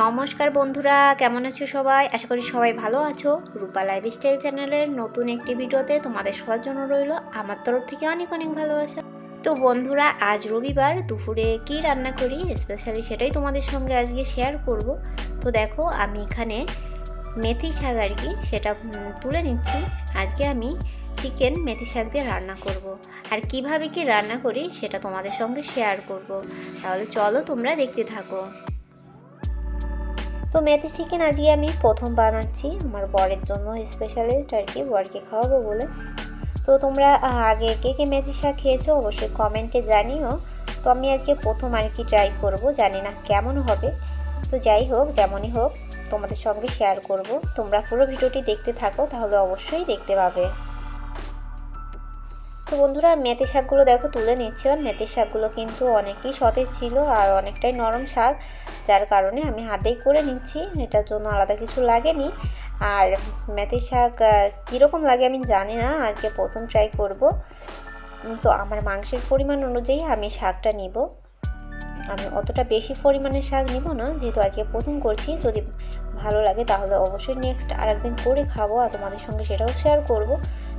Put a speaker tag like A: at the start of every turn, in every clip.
A: নমস্কার বন্ধুরা, কেমন আছো সবাই? আশা করি সবাই ভালো আছো। রূপা লাইফস্টাইল চ্যানেলের নতুন একটি ভিডিওতে তোমাদের সবার জন্য রইল আমার তরফ থেকে অনেক অনেক ভালোবাসা। তো বন্ধুরা, আজ রবিবার, দুপুরে কি রান্না করি? স্পেশালি সেটাই তোমাদের সঙ্গে আজকে শেয়ার করব। তো দেখো, আমি এখানে মেথি শাক আর কি, সেটা তুলে নিচ্ছি। আজকে আমি চিকেন মেথি শাক দিয়ে রান্না করব। আর কীভাবে কি রান্না করি, সেটা তোমাদের সঙ্গে শেয়ার করব। তাহলে চলো তোমরা দেখতে থাকো। তো মেথি চিকেন আজকে আমি প্রথম বানাচ্ছি, আমার বরের জন্য স্পেশালিস্ট আর কি, বরকে খাওয়াবো বলে। তো তোমরা আগে কে কে মেথি শাক খেয়েছো অবশ্যই কমেন্টে জানিও। তো আমি আজকে প্রথম আর কি ট্রাই করব, জানি না কেমন হবে। তো যাই হোক, যেমনই হোক, তোমাদের সঙ্গে শেয়ার করব। তোমরা পুরো ভিডিওটি দেখতে থাকো, তাহলে অবশ্যই দেখতে পাবে। তো বন্ধুরা, মেথি শাকগুলো দেখো তুলে নিচ্ছিলাম। মেথি শাকগুলো কিন্তু অনেকই সতেজ ছিল আর অনেকটাই নরম শাক, যার কারণে আমি হাতেই করে নিচ্ছি। এটার জন্য আলাদা কিছু লাগেনি। আর মেথি শাক কীরকম লাগে আমি জানি না, আজকে প্রথম ট্রাই করব। তো আমার মাংসের পরিমাণ অনুযায়ী আমি শাকটা নিব। আমি অতটা বেশি পরিমাণে শাক নিব না, যেহেতু আজকে প্রথম করছি। যদি ভালো লাগে, তাহলে অবশ্যই নেক্সট আর একদিন করে খাব আর তোমাদের সঙ্গে সেটাও শেয়ার করব।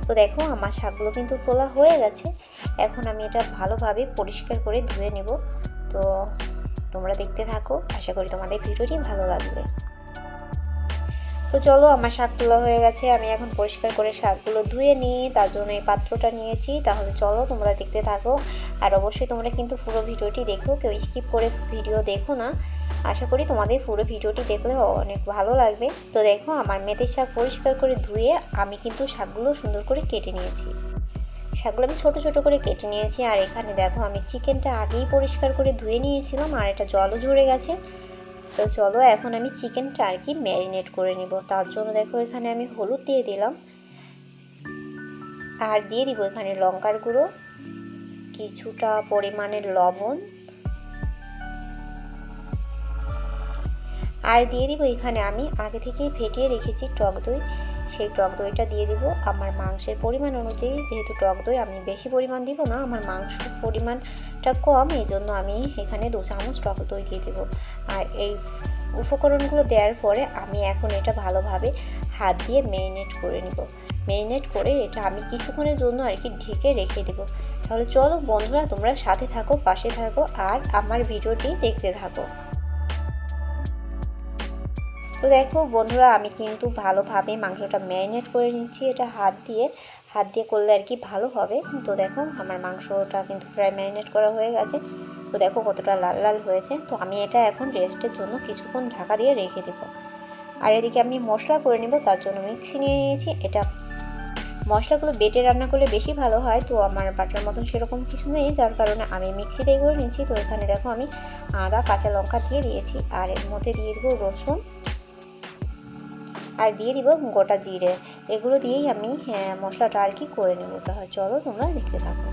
A: তো দেখো, আমার শাকগুলো কিন্তু তোলা হয়ে গেছে। এখন আমি এটা ভালোভাবে পরিষ্কার করে ধুয়ে নেব। তো তোমরা দেখতে থাকো। আশা করি তোমাদের ভিডিওটি ভালো লাগবে। তো চলো, আমার শাক তোলা হয়ে গেছে, আমি এখন পরিষ্কার করে শাকগুলো ধুয়ে নিই, তার জন্য এই পাত্রটা নিয়েছি। তাহলে চলো, তোমরা দেখতে থাকো। আর অবশ্যই তোমরা কিন্তু পুরো ভিডিওটি দেখো, কেউ স্কিপ করে ভিডিও দেখো না। আশা করি তোমাদের পুরো ভিডিওটি দেখলে অনেক ভালো লাগবে। তো দেখো, আমার মেথির শাক পরিষ্কার করে ধুয়ে আমি কিন্তু শাকগুলো সুন্দর করে কেটে নিয়েছি। শাকগুলো আমি ছোটো ছোটো করে কেটে নিয়েছি। আর এখানে দেখো, আমি চিকেনটা আগেই পরিষ্কার করে ধুয়ে নিয়েছিলাম, আর এটা জলও ঝরে গেছে। তো চলো এখন আমি চিকেন টার্কি ম্যারিনেট করে নিব। তার জন্য দেখো এখানে আমি হলুদ দিয়ে দিলাম। আর দিয়ে দিব এখানে লঙ্কার গুঁড়ো, কিছুটা পরিমাণের লবণ আর দিয়ে দিব এখানে আমি আগে থেকেই ফেটিয়ে রেখেছি টক দই। সেই টক দইটা দিয়ে দিব। আমার মাংসের পরিমাণ অনুযায়ী যেহেতু টক দই আমি বেশি পরিমাণ দিব না, আমার মাংস পরিমাণটা কম, এই জন্য আমি এখানে দু চামচ টক দই দিয়ে দেবো। আর এই উপকরণগুলো দেওয়ার পরে আমি এখন এটা ভালোভাবে হাত দিয়ে মেরিনেট করে নিব। মেরিনেট করে এটা আমি কিছুক্ষণের জন্য আর কি ঢেকে রেখে দেব। তাহলে চলো বন্ধুরা, তোমরা সাথে থাকো, পাশে থাকো, আর আমার ভিডিওটি দেখতে থাকো। তো দেখো, বন্ধুরা, আমি কিন্তু ভালোভাবে মাংসটা ম্যারিনেট করে নিচ্ছি। এটা হাত দিয়ে হাত দিয়ে করলে আর কি ভালো হবে। তো দেখো, আমার মাংসটা কিন্তু প্রায় ম্যারিনেট করা হয়ে গেছে। তো দেখো, কতটা লাল লাল হয়েছে। তো আমি এটা এখন রেস্টের জন্য কিছুক্ষণ ঢাকা দিয়ে রেখে দেব। আর এদিকে আমি মশলা করে নেব, তার জন্য মিক্সি নিয়ে নিয়েছি। এটা মশলাগুলো বেটে রান্না করলে বেশি ভালো হয়। তো আমার বাটার মতন সেরকম কিছু নেই, যার কারণে আমি মিক্সিতেই করে নিচ্ছি। তো এখানে দেখো, আমি আদা, কাঁচা লঙ্কা দিয়ে দিয়েছি। আর এর মধ্যে দিয়ে দেবো রসুন। আর দিয়ে দিব গোটা জিরে। এগুলো দিয়েই আমি হ্যাঁ, মশলাটা আর কি করে নেব। তাহলে চলো তোমরা দেখতে থাকো।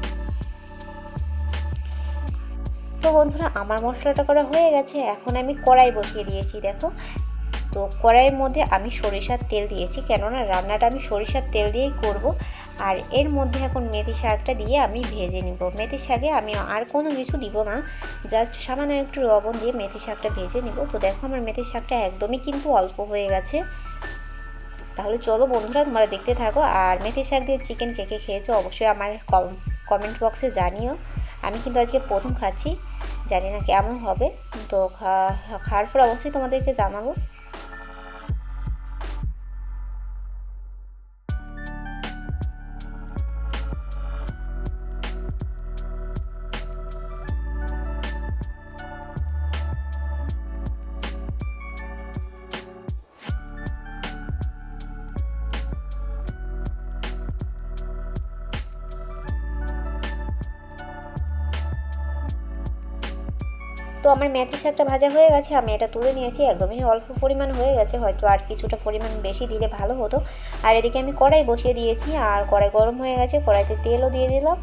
A: তো বন্ধুরা আমার মশলাটা করা হয়ে গেছে। এখন আমি কড়াই বসিয়ে দিয়েছি দেখো। তো কড়াইয়ের মধ্যে আমি সরিষার তেল দিয়েছি, কেননা রান্নাটা আমি সরিষার তেল দিয়েই করব। আর এর মধ্যে এখন মেথি শাকটা দিয়ে আমি ভেজে নিব। মেথি শাকে আমি আর কোনো কিছু দিব না, জাস্ট সামান্য একটু লবণ দিয়ে মেথি শাকটা ভেজে নিব। তো দেখো আমার মেথি শাকটা একদমই কিন্তু অল্প হয়ে গেছে। তাহলে চলো বন্ধুরা, তোমরা দেখতে থাকো। আর মেথি শাক দিয়ে চিকেন কে কে খেয়েছো অবশ্যই আমার কমেন্ট বক্সে জানিও। আমি কিন্তু আজকে প্রথম খাচ্ছি, জানি না কেমন হবে। তো খাওয়ার পর অবশ্যই তোমাদেরকে জানাব। তো আমার মেথি শাকটা ভাজা হয়ে গেছে, আমি এটা তুলে নিয়েছি একদমই অল্প পরিমাণ হয়ে গেছে, হয়তো আর কিছুটা পরিমাণ বেশি দিলে ভালো হতো। আর এদিকে আমি কড়াই বসিয়ে দিয়েছি, আর কড়াই গরম হয়ে গেছে, কড়াইতে তেলও দিয়ে দিলাম।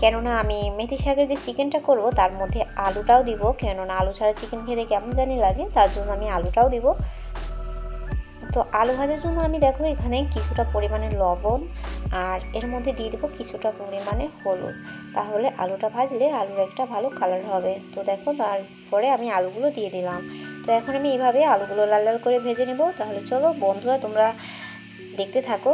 A: কেননা আমি মেথি শাকের যে চিকেনটা করব, তার মধ্যে আলুটাও দিব, কেননা আলু ছাড়া চিকেন খেতে কেমন জানি লাগে, তার জন্য আমি আলুটাও দিব। তো আলু ভাজার জন্য আমি দেখো এখানে কিছুটা পরিমাণে লবণ আর এর মধ্যে দিয়ে দেবো কিছুটা পরিমাণে হলুদ। তাহলে আলুটা ভাজলে আলুর একটা ভালো কালার হবে। তো দেখো তারপরে আমি আলুগুলো দিয়ে দিলাম। তো এখন আমি এইভাবে আলুগুলো লাল লাল করে ভেজে নেব। তাহলে চলো বন্ধুরা তোমরা দেখতে থাকো।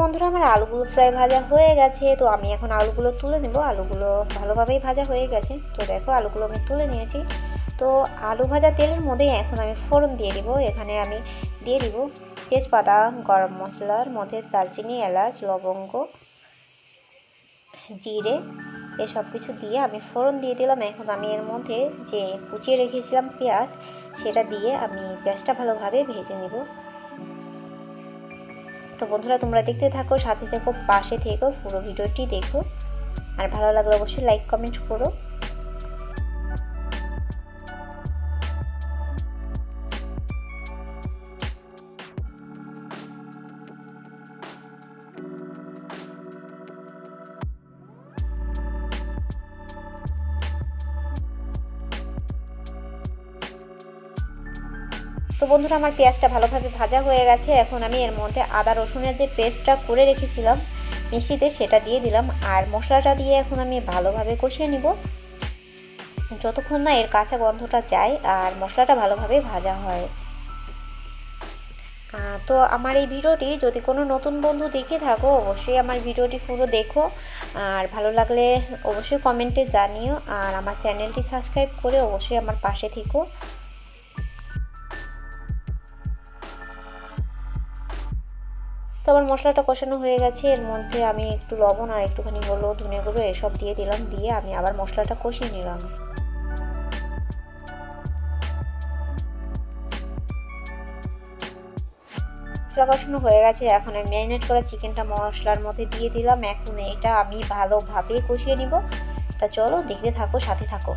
A: বন্ধুরা, আমার আলুগুলো ফ্রাই ভাজা হয়ে গেছে। তো আমি এখন আলুগুলো তুলে নেব। আলুগুলো ভালোভাবেই ভাজা হয়ে গেছে। তো দেখো, আলুগুলো আমি তুলে নিয়েছি। তো আলু ভাজা তেলের মধ্যে এখন আমি ফোড়ন দিয়ে দিব। এখানে আমি দিয়ে দিব তেজপাতা, গরম মশলার মধ্যে দারচিনি, এলাচ, লবঙ্গ, জিরে, এসব কিছু দিয়ে আমি ফোড়ন দিয়ে দিলাম। এখন আমি এর মধ্যে যে কুচিয়ে রেখেছিলাম পেঁয়াজ, সেটা দিয়ে আমি পেঁয়াজটা ভালোভাবে ভেজে নেব। তো বন্ধুরা, তোমরা দেখতে থাকো, সাথে থেকো, পাশে থেকো, পুরো ভিডিওটি দেখো। আর ভালো লাগলে অবশ্যই লাইক কমেন্ট করো। তো বন্ধুরা, আমার পেঁয়াজটা ভালোভাবে ভাজা হয়ে গেছে। এখন আমি এর মধ্যে আদা রসুনের যে পেস্টটা করে রেখেছিলাম মিষ্টিতে সেটা দিয়ে দিলাম। আর মশলাটা দিয়ে এখন আমি ভালোভাবে কষিয়ে নিব। যতক্ষণ না এর কাঁচা গন্ধটা যায় আর মশলাটা ভালোভাবে ভাজা হয়। তো আমার এই ভিডিওটি যদি কোনো নতুন বন্ধু দেখে থাকো, অবশ্যই আমার ভিডিওটি পুরো দেখো। আর ভালো লাগলে অবশ্যই কমেন্টে জানিও। আর আমার চ্যানেলটি সাবস্ক্রাইব করে অবশ্যই আমার পাশে থেকো। তো আমার মশলাটা কষানো হয়ে গেছে। এর মধ্যে আমি একটু লবণ আর একটুখানি হলুদ, ধনে গুঁড়ো এসব দিয়ে দিলাম, দিয়ে আমি আবার মশলাটা কষিয়ে নিলাম। মশলা কষানো হয়ে গেছে, এখন আমি ম্যারিনেট করা চিকেনটা মশলার মধ্যে দিয়ে দিলাম। এখন এটা আমি ভালোভাবে কষিয়ে নিব। তা চলো দেখতে থাকো, সাথে থাকো।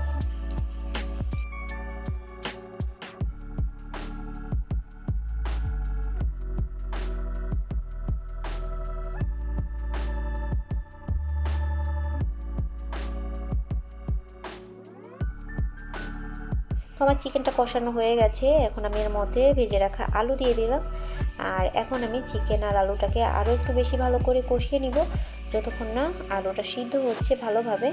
A: আমার চিকেনটা কষানো হয়ে গেছে। এখন আমি এর মধ্যে ভেজে রাখা আলু দিয়ে দিলাম। আর এখন আমি চিকেন আর আলুটাকে আরও একটু বেশি ভালো করে কষিয়ে নিব, যতক্ষণ না আলুটা সিদ্ধ হচ্ছে ভালোভাবে।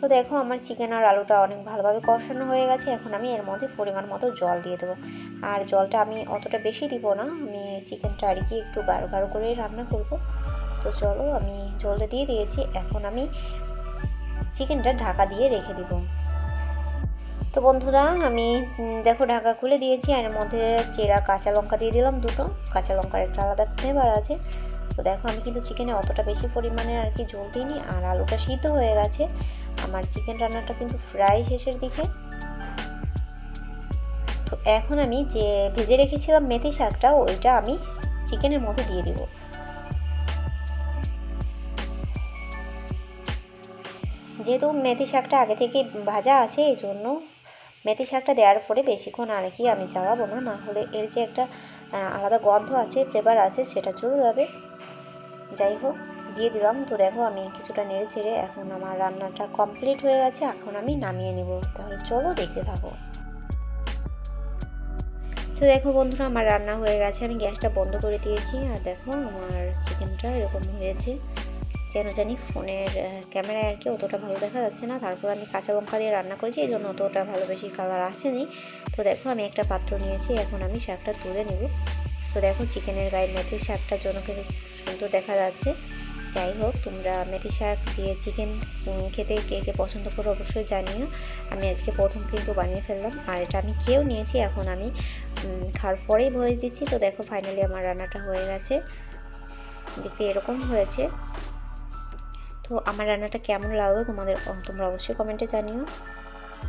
A: তো দেখো, আমার চিকেন আর আলুটা অনেক ভালোভাবে কষানো হয়ে গেছে। এখন আমি এর মধ্যে পরিমাণ মতো জল দিয়ে দেবো। আর জলটা আমি অতটা বেশি দিব না, আমি চিকেনটা আর কি একটু গাঢ় গাঢ় করে রান্না করব। তো চলো, আমি জলটা দিয়ে দিয়েছি। এখন আমি চিকেনটা ঢাকা দিয়ে রেখে দিব। তো বন্ধুরা, আমি দেখো ঢাকা খুলে দিয়েছি এর মধ্যে চেরা কাঁচা লঙ্কা দিয়ে দিলাম দুটো। কাঁচা লঙ্কার একটা আলাদা ফ্লেভার আছে। তো দেখো, আমি কিন্তু চিকেনে অতটা বেশি পরিমাণে আর কি জল দিইনি আর আলুটা সিদ্ধ হয়ে গেছে। আমার চিকেন রান্নাটা কিন্তু ফ্রাই শেষের দিকে। তো এখন আমি যে ভেজে রেখেছিলাম মেথি শাকটা, ওইটা আমি চিকেনের মধ্যে দিয়ে দিব। যেহেতু মেথি শাকটা আগে থেকে ভাজা আছে, এই জন্য মেথি শাকটা দেওয়ার পরে বেশিক্ষণ আর কি আমি জ্বালাবো না না হলে এর যে একটা আলাদা গন্ধ আছে ফ্লেভার আছে, সেটা চলে যাবে। যাই হোক, দিয়ে দিলাম। তো দেখো, আমি কিছুটা নেড়ে চেড়ে এখন আমার রান্নাটা কমপ্লিট হয়ে গেছে, এখন আমি নামিয়ে নেব। তাহলে চলো দেখতে থাকো। তো দেখো বন্ধুরা, আমার রান্না হয়ে গেছে। আমি গ্যাসটা বন্ধ করে দিয়েছি, আর দেখো আমার চিকেনটা এরকম হয়েছে। কেন জানি ফোনের ক্যামেরায় আর কি অতটা ভালো দেখা যাচ্ছে না। তারপর আমি কাঁচা লঙ্কা দিয়ে রান্না করেছি, এই জন্য অতটা ভালো বেশি কালার আসেনি। তো দেখো, আমি একটা পাত্র নিয়েছি, এখন আমি শাকটা তুলে নেব। তো দেখো, চিকেনের গায়ে মেথি শাকটা জন্য সুন্দর দেখা যাচ্ছে। যাই হোক, তোমরা মেথি শাক দিয়ে চিকেন খেতে কে কে পছন্দ করো অবশ্যই জানিও। আমি আজকে প্রথম কিন্তু বানিয়ে ফেললাম, আর এটা আমি খেয়েও নিয়েছি, এখন আমি খাওয়ার পরেই ভয়ে দিচ্ছি। তো দেখো ফাইনালি আমার রান্নাটা হয়ে গেছে। দেখতে এরকম হয়েছে। তো আমার রান্নাটা কেমন লাগল তোমাদের তোমরা অবশ্যই কমেন্টে জানিও।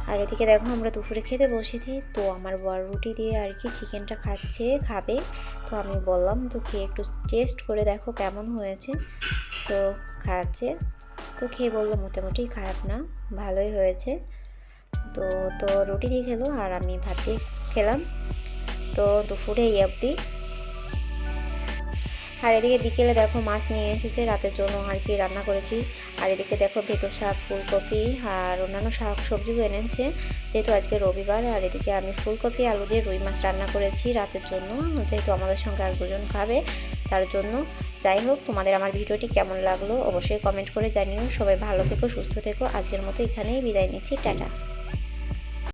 A: আর এদিকে দেখো, আমরা দুপুরে খেতে বসেছি তো আমার বর রুটি দিয়ে আর কি চিকেনটা খাচ্ছে, খাবে। তো আমি বললাম, তো খেয়ে একটু টেস্ট করে দেখো কেমন হয়েছে। তো খাচ্ছে। তো খেয়ে বলল, মোটামুটি খারাপ না, ভালোই হয়েছে। তো তো রুটি দিয়ে খেলো আর আমি ভাত দিয়ে খেলাম। তো দুপুরে এই অবধি। আর এদিকে বিকেলে দেখো মাছ নিয়ে এসেছে, রাতের জন্য আর কি রান্না করেছি। আর এদিকে দেখো ভেতর শাক, ফুলকপি আর অন্যান্য শাক সবজিও এনেছে, যেহেতু আজকে রবিবার। আর এদিকে আমি ফুলকপি, আলু দিয়ে রুই মাছ রান্না করেছি রাতের জন্য, যেহেতু আমাদের সঙ্গে আর দুজন খাবে, তার জন্য। যাই হোক, তোমাদের আমার ভিডিওটি কেমন লাগল অবশ্যই কমেন্ট করে জানিও। সবাই ভালো থেকো, সুস্থ থেকো। আজকের মতো এখানেই বিদায় নিচ্ছি। টাটা।